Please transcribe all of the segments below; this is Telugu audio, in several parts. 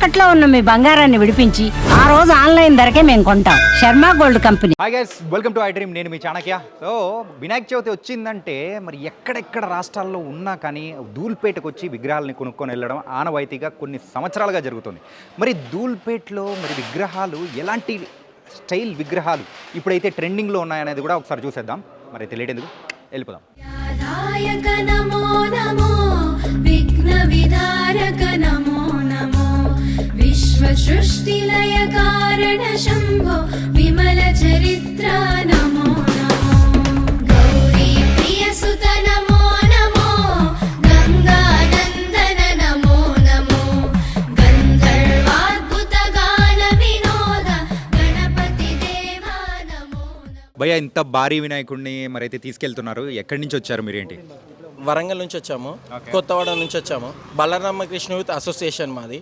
తాకట్లో ఉన్న మీ బంగారాన్ని విడిపించి ఆ రోజు ఆన్లైన్ ధరకే మేము కొంటాం. Sharma gold company. Hi guys welcome to I dream నేను మీ చాణక్య. సో వినాయక చవితి వచ్చిందంటే మరి ఎక్కడెక్కడ రాష్ట్రాల్లో ఉన్నా కానీ దూల్పేటకు వచ్చి విగ్రహాలని కొనుక్కొని వెళ్ళడం ఆనవాయితీగా కొన్ని సంవత్సరాలుగా జరుగుతుంది. మరి దూల్పేట్లో మరి విగ్రహాలు ఎలాంటి స్టైల్ విగ్రహాలు ఇప్పుడైతే ట్రెండింగ్లో ఉన్నాయనేది కూడా ఒకసారి చూసేద్దాం. మరి తెలియటెందుకు? వెళ్ళిపోదాం. విఘ్న విధారక సృష్టిలయ కారణ శంభో విమల చరిత్ర నమో గణపతి భయ ఇంత భారీ వినాయకుడిని మరైతే తీసుకెళ్తున్నారు. ఎక్కడి నుంచి వచ్చారు మీరేంటి? వరంగల్ నుంచి వచ్చాము కొత్తవాడ నుంచి వచ్చాము. బలరామ కృష్ణ యూత్ అసోసియేషన్ మాది.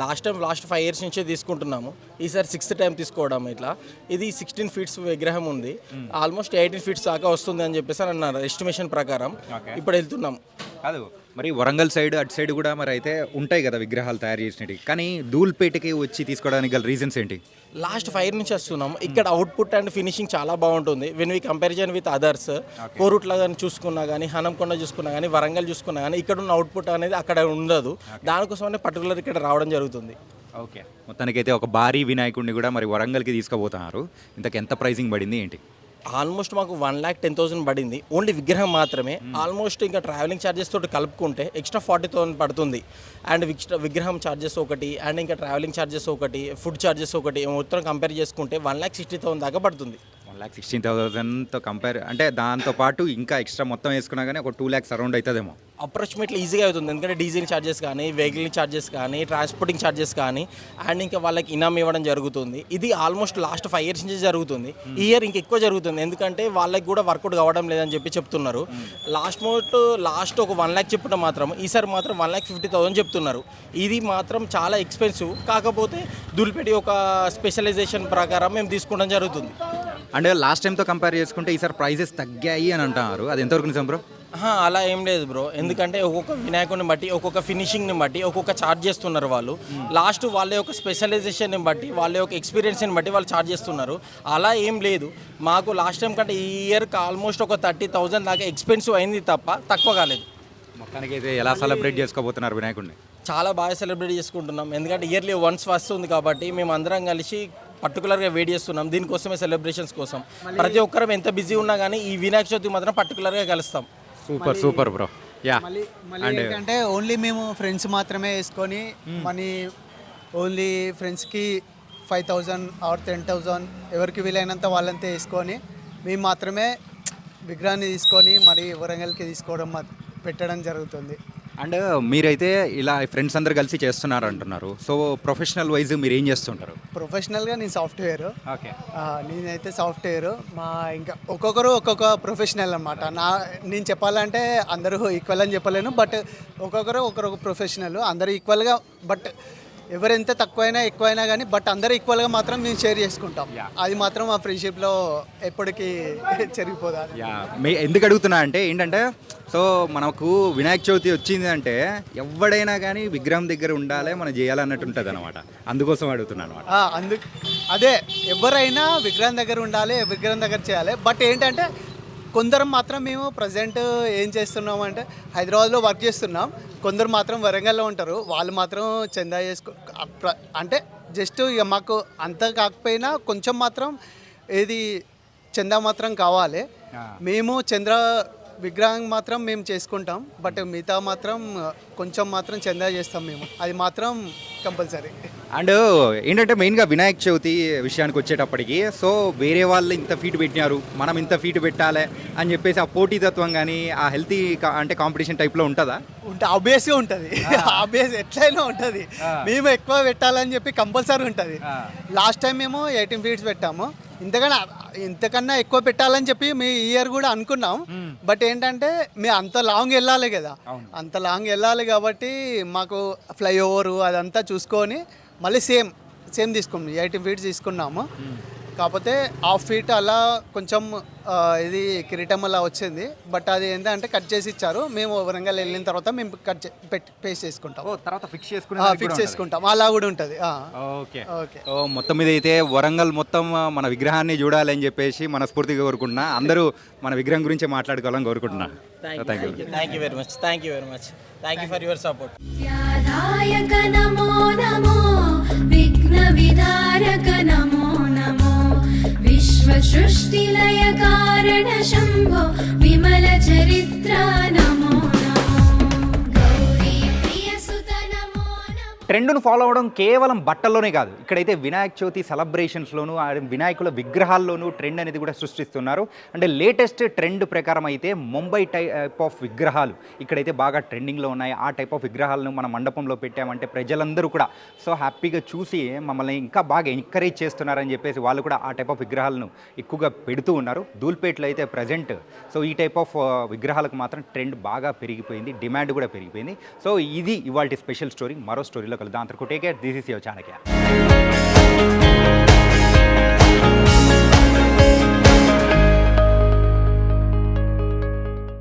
Last time last five years నుంచే తీసుకుంటున్నాము. ఈసారి సిక్స్త్ టైం తీసుకోవడం ఇట్లా. ఇది సిక్స్టీన్ ఫీట్స్ విగ్రహం ఉంది. ఆల్మోస్ట్ ఎయిటీన్ ఫీట్స్ దాకా వస్తుంది అని చెప్పేసి అని అన్నారు ఎస్టిమేషన్ ప్రకారం. ఇప్పుడు వెళ్తున్నాం. కాదు మరి వరంగల్ సైడ్ అటు సైడ్ కూడా మరి అయితే ఉంటాయి కదా విగ్రహాలు తయారు చేసినవి. కానీ ధూల్పేటకి వచ్చి తీసుకోవడానికి గల రీజన్స్ ఏంటి? లాస్ట్ ఫైవ్ నుంచి వస్తున్నాం. ఇక్కడ అవుట్పుట్ అండ్ ఫినిషింగ్ చాలా బాగుంటుంది. When we comparison with others Korutla కానీ చూసుకున్నా కానీ హనంకొండ చూసుకున్నా కానీ వరంగల్ చూసుకున్నా కానీ ఇక్కడ ఉన్న అవుట్పుట్ అనేది అక్కడ ఉండదు. దానికోసమనే పర్టికులర్ ఇక్కడ రావడం జరుగుతుంది. ఓకే మొత్తానికైతే ఒక భారీ వినాయకుడిని కూడా మరి వరంగల్కి తీసుకుపోతున్నారు. ఇంతకు ఎంత ప్రైసింగ్ పడింది ఏంటి? ఆల్మోస్ట్ మాకు వన్ ల్యాక్ టెన్ థౌసండ్ పడింది. ఓన్లీ విగ్రహం మాత్రమే. ఆల్మోస్ట్ ఇంకా ట్రావెలింగ్ ఛార్జెస్ తోటి కలుపుకుంటే ఎక్స్ట్రా ఫార్టీ థౌసండ్ పడుతుంది. అండ్ విగ్రహం ఛార్జెస్ ఒకటి అండ్ ఇంకా ట్రావెలింగ్ ఛార్జెస్ ఒకటి ఫుడ్ ఛార్జెస్ ఒకటి మొత్తం కంపేర్ చేసుకుంటే వన్ ల్యాక్ సిక్స్టీ థౌసండ్ దాకా పడుతుంది. వన్ ల్యాక్ సిక్స్టీన్ థౌసండ్తో కంపేర్ అంటే దాంతో పాటు ఇంకా ఎక్స్ట్రా మొత్తం వేసుకున్నా కానీ ఒక టూ ల్యాక్స్ అరౌండ్ అవుతుందేమో అప్రాక్సిమేట్లీ ఈజీగా అవుతుంది. ఎందుకంటే డీజిల్ ఛార్జెస్ కానీ వెహికల్ ఛార్జెస్ కానీ ట్రాన్స్పోర్టింగ్ ఛార్జెస్ కానీ అండ్ ఇంకా వాళ్ళకి ఇనామ్ ఇవ్వడం జరుగుతుంది. ఇది ఆల్మోస్ట్ లాస్ట్ ఫైవ్ ఇయర్స్ నుంచి జరుగుతుంది. ఈ ఇయర్ ఇంకా ఎక్కువ జరుగుతుంది. ఎందుకంటే వాళ్ళకి కూడా వర్కౌట్ కావడం లేదని చెప్పి చెప్తున్నారు. లాస్ట్ మోట్ లాస్ట్ ఒక వన్ ల్యాక్ చెప్పడం మాత్రం ఈసారి మాత్రం వన్ ల్యాక్ ఫిఫ్టీ థౌసండ్ చెప్తున్నారు. ఇది మాత్రం చాలా ఎక్స్పెన్సివ్ కాకపోతే దుల్పెట్టి ఒక స్పెషలైజేషన్ ప్రకారం మేము తీసుకోవడం జరుగుతుంది. అండ్ లాస్ట్ టైంతో కంపేర్ చేసుకుంటే ఈసారి ప్రైజెస్ తగ్గాయి అని అంటున్నారు. అది ఎంతవరకు నిజం బ్రో అలా ఏం లేదు బ్రో ఎందుకంటే ఒక్కొక్క వినాయకుడిని బట్టి ఒక్కొక్క ఫినిషింగ్ని బట్టి ఒక్కొక్క చార్జ్ చేస్తున్నారు వాళ్ళు. లాస్ట్ వాళ్ళ యొక్క స్పెషలైజేషన్ని బట్టి వాళ్ళ యొక్క ఎక్స్పీరియన్స్ని బట్టి వాళ్ళు చార్జ్ చేస్తున్నారు. అలా ఏం లేదు. మాకు లాస్ట్ టైం కంటే ఈ ఇయర్కి ఆల్మోస్ట్ ఒక థర్టీ థౌజండ్ దాకా ఎక్స్పెన్సివ్ అయింది తప్ప తక్కువ కాలేదు. మొత్తానికైతే ఎలా సెలబ్రేట్ చేసుకోబోతున్నారు వినాయకుడిని? చాలా బాగా సెలబ్రేట్ చేసుకుంటున్నాం. ఎందుకంటే ఇయర్లీ వన్స్ వస్తుంది కాబట్టి మేము అందరం కలిసి పర్టికులర్గా వెయిట్ చేస్తున్నాం. దీనికోసమే సెలబ్రేషన్స్ కోసం. ప్రతి ఒక్కరం ఎంత బిజీ ఉన్నా కానీ ఈ వినాయక చవితి మాత్రం పర్టికులర్గా కలుస్తాం. సూపర్ సూపర్ బ్రో యా ఏంటంటే ఓన్లీ మేము ఫ్రెండ్స్ మాత్రమే వేసుకొని మనీ ఓన్లీ ఫ్రెండ్స్కి five thousand or ten thousand ఎవరికి వీలైనంత వాళ్ళంతా వేసుకొని మేము మాత్రమే విగ్రహాన్ని తీసుకొని మరి వరంగల్కి తీసుకోవడం పెట్టడం జరుగుతుంది. అండ్ మీరైతే ఇలా ఫ్రెండ్స్ అందరు కలిసి చేస్తున్నారు అంటున్నారు సో ప్రొఫెషనల్ వైజ్ మీరు ఏం చేస్తుంటారు? ప్రొఫెషనల్గా నేను సాఫ్ట్వేర్ ఓకే. నేనైతే సాఫ్ట్వేర్ మా ఇంకా ఒక్కొక్కరు ఒక్కొక్క ప్రొఫెషనల్ అనమాట నా నేను చెప్పాలంటే అందరూ ఈక్వల్ అని చెప్పలేను బట్ ఒక్కొక్కరు ఒక్కొక్క ప్రొఫెషనల్ అందరూ ఈక్వల్గా బట్ ఎవరెంత తక్కువైనా ఎక్కువైనా కానీ బట్ అందరూ ఈక్వల్గా మాత్రం మేము షేర్ చేసుకుంటాం. అది మాత్రం మా ఫ్రెండ్షిప్లో ఎప్పటికీ మీ ఎందుకు అడుగుతున్నా అంటే ఏంటంటే సో మనకు వినాయక చవితి వచ్చింది అంటే ఎవడైనా కానీ విగ్రహం దగ్గర ఉండాలి మనం చేయాలన్నట్టు ఉంటుంది అనమాట అందుకోసం అడుగుతున్నాను అనమాట అందు అదే ఎవరైనా విగ్రహం దగ్గర ఉండాలి విగ్రహం దగ్గర చేయాలి. బట్ ఏంటంటే కొందరు మాత్రం మేము ప్రజెంట్ ఏం చేస్తున్నాం అంటే హైదరాబాద్లో వర్క్ చేస్తున్నాం. కొందరు మాత్రం వరంగల్లో ఉంటారు. వాళ్ళు మాత్రం చందా చేసుకో అంటే జస్ట్ ఇక మాకు అంత కాకపోయినా కొంచెం మాత్రం ఏది చందా మాత్రం కావాలి. మేము చంద్ర విగ్రహం మాత్రం మేము చేసుకుంటాం. బట్ మిగతా మాత్రం కొంచెం మాత్రం చందా చేస్తాం మేము. అది మాత్రం కంపల్సరీ. అండ్ ఏంటంటే మెయిన్గా వినాయక చవితి విషయానికి వచ్చేటప్పటికి సో వేరే వాళ్ళు ఇంత ఫీట్ పెట్టినారు మనం ఇంత ఫీట్ పెట్టాలి అని చెప్పేసి ఆ పోటీతత్వం కానీ ఆ హెల్తీ అంటే కాంపిటీషన్ టైప్లో ఉంటుందా? ఉంటే ఆబ్వియస్గా ఉంటుంది. ఆబ్వియస్ ఎట్లయినా ఉంటుంది. మేము ఎక్కువ పెట్టాలని చెప్పి కంపల్సరీ ఉంటుంది. లాస్ట్ టైం మేము ఎయిటీన్ ఫీట్స్ పెట్టాము. ఇంతకన్నా ఇంతకన్నా ఎక్కువ పెట్టాలని చెప్పి మీ ఇయర్ కూడా అనుకున్నాం. బట్ ఏంటంటే మేము అంత లాంగ్ వెళ్ళాలి కదా. అంత లాంగ్ వెళ్ళాలి కాబట్టి మాకు ఫ్లైఓవర్ అదంతా చూసుకొని మళ్ళీ సేమ్ సేమ్ తీసుకున్నాం. ఎయిటీన్ ఫీట్స్ తీసుకున్నాము. కాకపోతే హాఫ్ ఫీట్ అలా కొంచెం ఇది కిరీటం అలా వచ్చింది. బట్ అది ఏంటంటే కట్ చేసి ఇచ్చారు. మేము వరంగల్ వెళ్ళిన తర్వాత మేము కట్ చే- పెట్టి పేస్ట్ చేసుకుంటాం. ఓ తర్వాత ఫిక్స్ చేసుకునే ఫిక్స్ చేసుకుంటాం. అలా కూడా ఉంటుంది. ఓకే. ఓకే. ఓ మొత్తం మీద అయితే వరంగల్ మొత్తం మన విగ్రహాన్ని చూడాలని చెప్పేసి మనస్ఫూర్తిగా కోరుకుంటున్నా. అందరూ మన విగ్రహం గురించి మాట్లాడుకోవాలని కోరుకుంటున్నా. Thank you thank you very much thank you very much thank you for your support व्याधायक Namo Namo विघ्नविदारक ట్రెండ్ను follow అవ్వడం కేవలం బట్టల్లోనే కాదు. ఇక్కడైతే వినాయక చవితి సెలబ్రేషన్స్లోను వినాయకుల విగ్రహాల్లోనూ ట్రెండ్ అనేది కూడా సృష్టిస్తున్నారు. అంటే లేటెస్ట్ ట్రెండ్ ప్రకారం అయితే ముంబై టైప్ ఆఫ్ విగ్రహాలు ఇక్కడైతే బాగా ట్రెండింగ్లో ఉన్నాయి. ఆ టైప్ ఆఫ్ విగ్రహాలను మన మండపంలో పెట్టామంటే ప్రజలందరూ కూడా సో హ్యాపీగా చూసి మమ్మల్ని ఇంకా బాగా ఎంకరేజ్ చేస్తున్నారని చెప్పేసి వాళ్ళు కూడా ఆ టైప్ ఆఫ్ విగ్రహాలను ఎక్కువగా పెడుతూ ఉన్నారు. ధూల్పేట్లో అయితే ప్రజెంట్ సో ఈ టైప్ ఆఫ్ విగ్రహాలకు మాత్రం ట్రెండ్ బాగా పెరిగిపోయింది. డిమాండ్ కూడా పెరిగిపోయింది. సో ఇది ఇవాళ స్పెషల్ స్టోరీ. మరో స్టోరీలో നിങ്ങളൊക്കെ താന്ത്രിക്കുട്ടിയൊക്കെ ദിസ് ഇസ് യോ ചാണക്യ